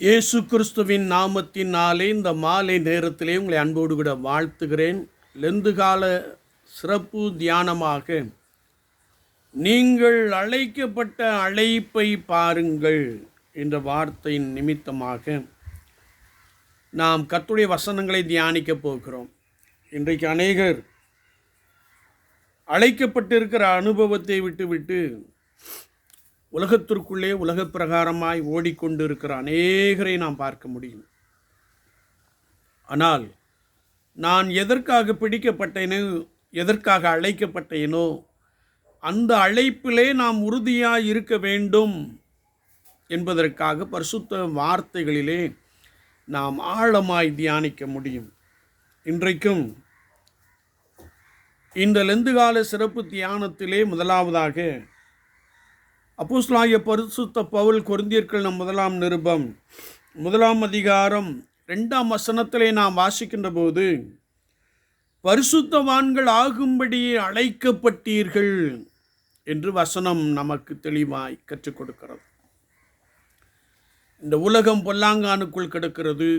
இயேசு கிறிஸ்துவின் நாமத்தினாலே இந்த மாலை நேரத்திலே உங்களை அன்போடு கூட வாழ்த்துகிறேன். லெந்து கால சிறப்பு தியானமாக நீங்கள் அழைக்கப்பட்ட அழைப்பை பாருங்கள் என்ற வார்த்தையின் நிமித்தமாக நாம் கத்துடைய வசனங்களை தியானிக்கப் போகிறோம். இன்றைக்கு அநேகர் அழைக்கப்பட்டிருக்கிற அனுபவத்தை விட்டுவிட்டு உலகத்திற்குள்ளே உலக பிரகாரமாய் ஓடிக்கொண்டிருக்கிற அநேகரை நாம் பார்க்க முடியும். ஆனால் நான் எதற்காக பிடிக்கப்பட்டேனோ எதற்காக அழைக்கப்பட்டேனோ அந்த அழைப்பிலே நாம் உறுதியாக இருக்க வேண்டும் என்பதற்காக பரிசுத்த வார்த்தைகளிலே நாம் ஆழமாய் தியானிக்க முடியும். இன்றைக்கும் இந்த லெந்துகால சிறப்பு தியானத்திலே முதலாவதாக அப்போஸ்தலனாகிய பரிசுத்த பவுல் கொரிந்தியர்கள் நம் முதலாம் நிருபம். முதலாம் அதிகாரம் ரெண்டாம் வசனத்திலே நாம் வாசிக்கின்ற போது பரிசுத்தவான்கள் ஆகும்படி அழைக்கப்பட்டீர்கள் என்று வசனம் நமக்கு தெளிவாய் கற்றுக் கொடுக்கிறது. இந்த உலகம் பொல்லாங்கானுக்குள் கிடக்கிறது.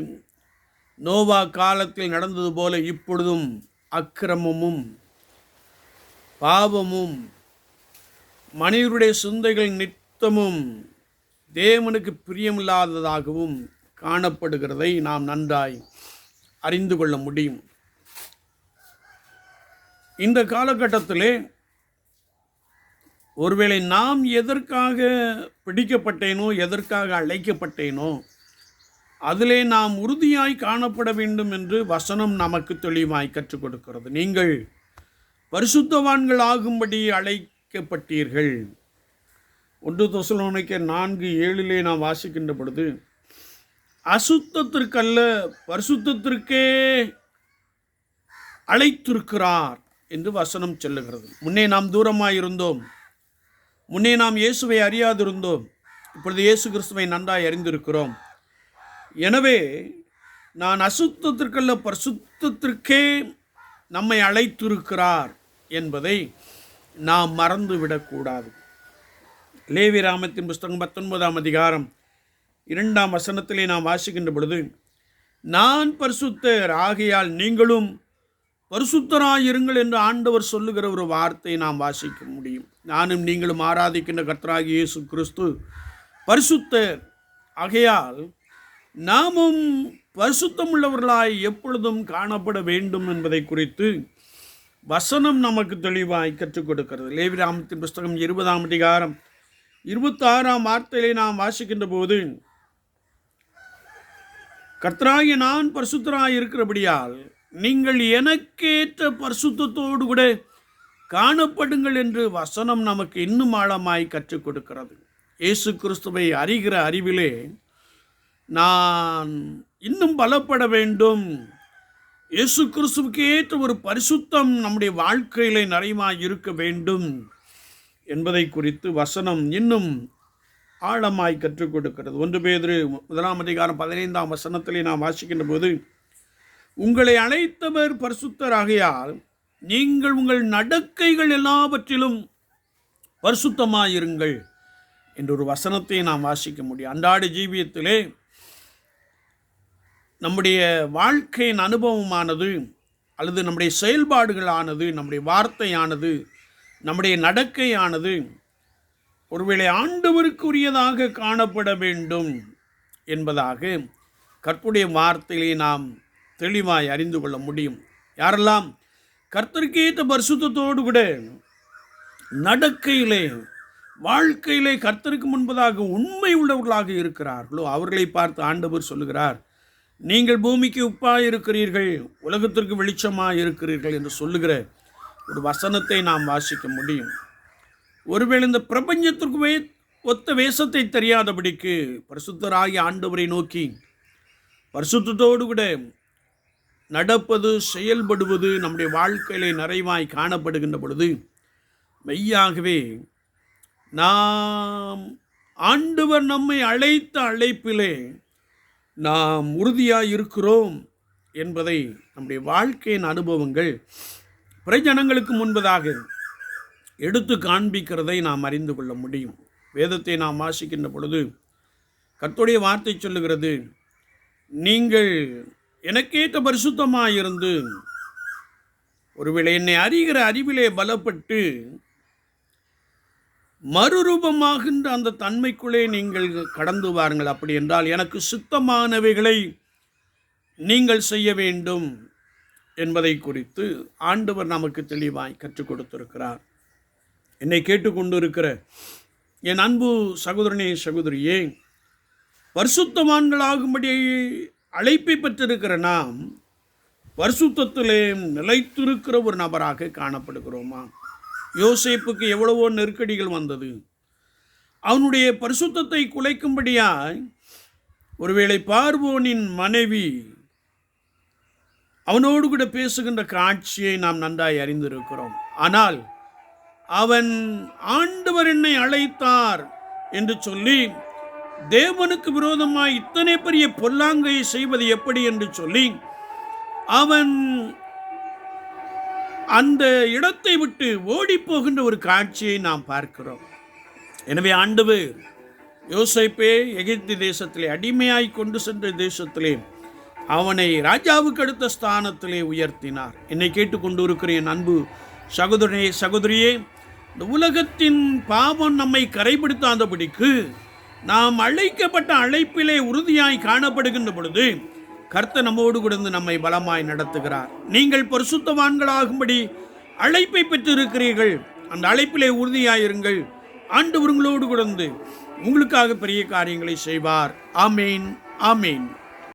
நோவா காலத்தில் நடந்தது போல இப்பொழுதும் அக்கிரமமும் பாவமும் மனிதருடைய சிந்தைகள் நித்தமும் தேவனுக்கு பிரியமில்லாததாகவும் காணப்படுகிறதை நாம் நன்றாய் அறிந்து கொள்ள முடியும். இந்த காலகட்டத்திலே ஒருவேளை நாம் எதற்காக பிடிக்கப்பட்டேனோ எதற்காக அழைக்கப்பட்டேனோ அதிலே நாம் உறுதியாய் காணப்பட வேண்டும் என்று வசனம் நமக்கு தெளிவாய் கற்றுக் கொடுக்கிறது. நீங்கள் பரிசுத்தவான்கள் ஆகும்படி அழைக்கப்பட்டீர்கள் ஒன்று தொசலோனைக்க நான்கு ஏழிலே நாம் வாசிக்கின்ற பொழுது அசுத்தத்திற்கல்ல பரிசுத்தத்திற்கே அழைத்திருக்கிறார் என்று வசனம் சொல்லுகிறது. முன்னே நாம் தூரமாக இருந்தோம் முன்னே நாம் இயேசுவை அறியாதிருந்தோம். இப்பொழுது இயேசு கிறிஸ்துவை நன்றாய் அறிந்திருக்கிறோம். எனவே நான் அசுத்தத்திற்கல்ல பரிசுத்தத்திற்கே நம்மை அழைத்திருக்கிறார் என்பதை நாம் மறந்து விடக்கூடாது. லேவி ராமத்தின் புஸ்தகம் பத்தொன்பதாம் அதிகாரம் இரண்டாம் வசனத்திலே நாம் வாசிக்கின்ற பொழுது நான் பரிசுத்தர் ஆகையால் நீங்களும் பரிசுத்தராயிருங்கள் என்று ஆண்டவர் சொல்லுகிற ஒரு வார்த்தை நாம் வாசிக்க முடியும். நானும் நீங்களும் ஆராதிக்கின்ற கர்த்தராகி இயேசு கிறிஸ்து பரிசுத்தர் ஆகையால் நாமும் பரிசுத்தமுள்ளவர்களாய் எப்பொழுதும் காணப்பட வேண்டும் என்பதை குறித்து வசனம் நமக்கு தெளிவாய் கற்றுக் கொடுக்கிறது. லேவிராமத்தின் புஸ்தகம் இருபதாம் அதிகாரம். இருபத்தாறாம் வார்த்தையிலே நாம் வாசிக்கின்ற போது கர்த்தராகிய நான் பரிசுத்தராய் இருக்கிறபடியால் நீங்கள் எனக்கேற்ற பரிசுத்தத்தோடு கூட காணப்படுங்கள் என்று வசனம் நமக்கு இன்னும் ஆழமாய் கற்றுக் கொடுக்கிறது. இயேசு கிறிஸ்துவை அறிகிற அறிவிலே நான் இன்னும் பலப்பட வேண்டும். இயேசு கிறிஸ்துவுக்கு ஏற்ற ஒரு பரிசுத்தம் நம்முடைய வாழ்க்கையிலே நிறைவாய் இருக்க வேண்டும் என்பதை குறித்து வசனம் இன்னும் ஆழமாய் கற்றுக் கொடுக்கிறது. ஒன்று பேர் முதலாம் அதிகாரம் பதினைந்தாம் வசனத்திலே நாம் வாசிக்கின்ற போது உங்களை அழைத்தவர் பரிசுத்தராகையால் நீங்கள் உங்கள் நடக்கைகள் எல்லாவற்றிலும் பரிசுத்தமாயிருங்கள் என்ற ஒரு வசனத்தை நாம் வாசிக்க முடியும். அன்றாட ஜீவியத்திலே நம்முடைய வாழ்க்கையின் அனுபவமானது அல்லது நம்முடைய செயல்பாடுகளானது நம்முடைய வார்த்தையானது நம்முடைய நடக்கையானது ஒருவேளை ஆண்டவருக்குரியதாக காணப்பட வேண்டும் என்பதாக கற்புடைய வார்த்தைகளை நாம் தெளிவாய் அறிந்து கொள்ள முடியும். யாரெல்லாம் கர்த்தருக்கேற்ற பரிசுத்தோடு கூட நடக்கையிலே வாழ்க்கையிலே கர்த்தருக்கு முன்பதாக உண்மை உள்ளவர்களாக இருக்கிறார்களோ அவர்களை பார்த்து ஆண்டவர் சொல்லுகிறார் நீங்கள் பூமிக்கு உப்பாக இருக்கிறீர்கள் உலகத்திற்கு வெளிச்சமாக இருக்கிறீர்கள் என்று சொல்லுகிற ஒரு வசனத்தை நாம் வாசிக்க முடியும். ஒருவேளை இந்த பிரபஞ்சத்திற்கு வே ஒத்த வேஷத்தை தெரியாதபடிக்கு பரிசுத்தராகி ஆண்டவரை நோக்கி பரிசுத்தோடு கூட நடப்பது செயல்படுவது நம்முடைய வாழ்க்கையிலே நிறைவாய் காணப்படுகின்ற பொழுது மெய்யாகவே நாம் ஆண்டவர் நம்மை அழைத்த அழைப்பிலே நாம் உறுதியாக இருக்கிறோம் என்பதை நம்முடைய வாழ்க்கையின் அனுபவங்கள் பிரஜனங்களுக்கு முன்பதாக எடுத்து காண்பிக்கிறதை நாம் அறிந்து கொள்ள முடியும். வேதத்தை நாம் வாசிக்கின்ற பொழுது கர்த்தருடைய வார்த்தை சொல்லுகிறது நீங்கள் எனக்கேற்ற பரிசுத்தமாயிருந்து ஒருவேளை என்னை அறிகிற அறிவிலே பலப்பட்டு மறுரூபமாகின்ற அந்த தன்மைக்குள்ளே நீங்கள் கடந்து வாருங்கள். அப்படி என்றால் எனக்கு சுத்தமானவைகளை நீங்கள் செய்ய வேண்டும் என்பதை குறித்து ஆண்டவர் நமக்கு தெளிவாய் கற்றுக் கொடுத்திருக்கிறார். என்னை கேட்டுக்கொண்டிருக்கிற என் அன்பு சகோதரனே சகோதரியே பரிசுத்தவான்களாகும்படி அழைப்பை பெற்றிருக்கிற நாம் பரிசுத்தத்திலே நிலைத்திருக்கிற ஒரு நபராக காணப்படுகிறோமா? யோசேப்புக்கு எவ்வளவோ நெருக்கடிகள் வந்தது. அவனுடைய பரிசுத்தத்தை குலைக்கும்படியாய் ஒருவேளை பார்வோனின் மனைவி அவனோடு கூட பேசுகின்ற காட்சியை நாம் நன்றாய் அறிந்திருக்கிறோம். ஆனால் அவன் ஆண்டவர் என்னை அழைத்தார் என்று சொல்லி தேவனுக்கு விரோதமாய் இத்தனை பெரிய பொல்லாங்கையை செய்வது எப்படி என்று சொல்லி அவன் அந்த இடத்தை விட்டு ஓடி போகின்ற ஒரு காட்சியை நாம் பார்க்கிறோம். எனவே ஆண்டவர் யோசைப்பே எகிப்து தேசத்திலே அடிமையாய் கொண்டு சென்ற தேசத்திலே அவனை ராஜாவுக்கு அடுத்த ஸ்தானத்திலே உயர்த்தினார். என்னை கேட்டுக்கொண்டு இருக்கிற என் அன்பு சகோதரனே சகோதரியே இந்த உலகத்தின் பாவம் நம்மை கரைபிடித்தாதபடிக்கு நாம் அழைக்கப்பட்ட அழைப்பிலே உறுதியாய் காணப்படுகின்ற பொழுது கர்த்த நம்மோடு கூட நம்மை பலமாய் நடத்துகிறார். நீங்கள் பரிசுத்தவான்களாகும்படி அழைப்பை பெற்றிருக்கிறீர்கள். அந்த அழைப்பிலே உறுதியாயிருங்கள். ஆண்டு உங்களோடு கொடுத்து உங்களுக்காக பெரிய காரியங்களை செய்வார். ஆமேன் ஆமேன்.